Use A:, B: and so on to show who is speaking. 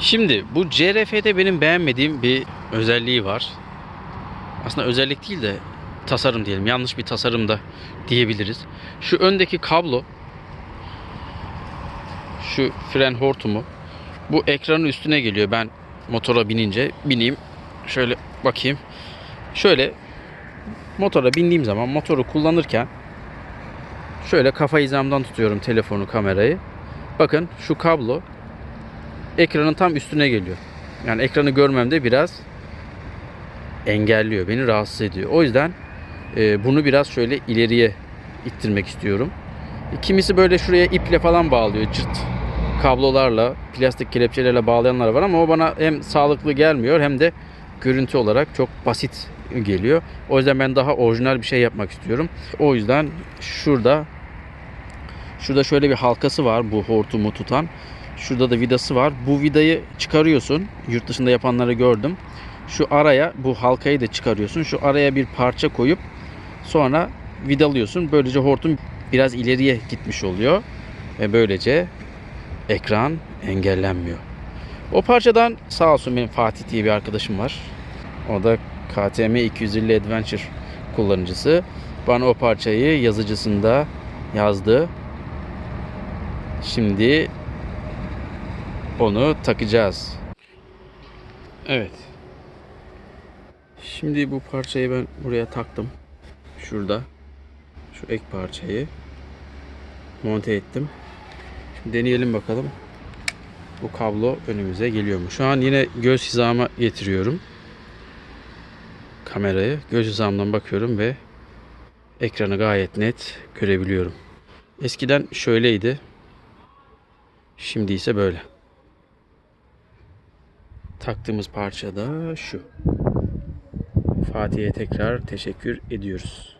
A: Şimdi bu CRF'de benim beğenmediğim bir özelliği var. Aslında özellik değil de tasarım diyelim. Yanlış bir tasarım da diyebiliriz. Şu öndeki kablo şu fren hortumu bu ekranın üstüne geliyor. Ben motora binince bineyim. Şöyle bakayım. Şöyle motora bindiğim zaman motoru kullanırken şöyle kafa hizamdan tutuyorum telefonu kamerayı. Bakın şu kablo ekranın tam üstüne geliyor. Yani ekranı görmemde biraz engelliyor. Beni rahatsız ediyor. O yüzden e, bunu biraz şöyle ileriye ittirmek istiyorum. E, Kimisi böyle şuraya iple falan bağlıyor. Cırt kablolarla, plastik kelepçelerle bağlayanlar var ama o bana hem sağlıklı gelmiyor hem de görüntü olarak çok basit geliyor. O yüzden ben daha orijinal bir şey yapmak istiyorum. O yüzden şurada şurada şöyle bir halkası var bu hortumu tutan. Şurada da vidası var. Bu vidayı çıkarıyorsun. Yurt dışında yapanları gördüm. Şu araya bu halkayı da çıkarıyorsun. Şu araya bir parça koyup sonra vidalıyorsun. Böylece hortum biraz ileriye gitmiş oluyor. Ve böylece ekran engellenmiyor. O parçadan sağ olsun benim Fatih diye bir arkadaşım var. O da KTM 250 Adventure kullanıcısı. Bana o parçayı yazıcısında yazdı. Şimdi onu takacağız. Evet. Şimdi bu parçayı ben buraya taktım. Şurada. Şu ek parçayı monte ettim. Şimdi deneyelim bakalım. Bu kablo önümüze geliyor mu? Şu an yine göz hizama getiriyorum. Kamerayı göz hizamdan bakıyorum ve ekranı gayet net görebiliyorum. Eskiden şöyleydi. Şimdi ise böyle. Taktığımız parça da şu. Fatih'e tekrar teşekkür ediyoruz.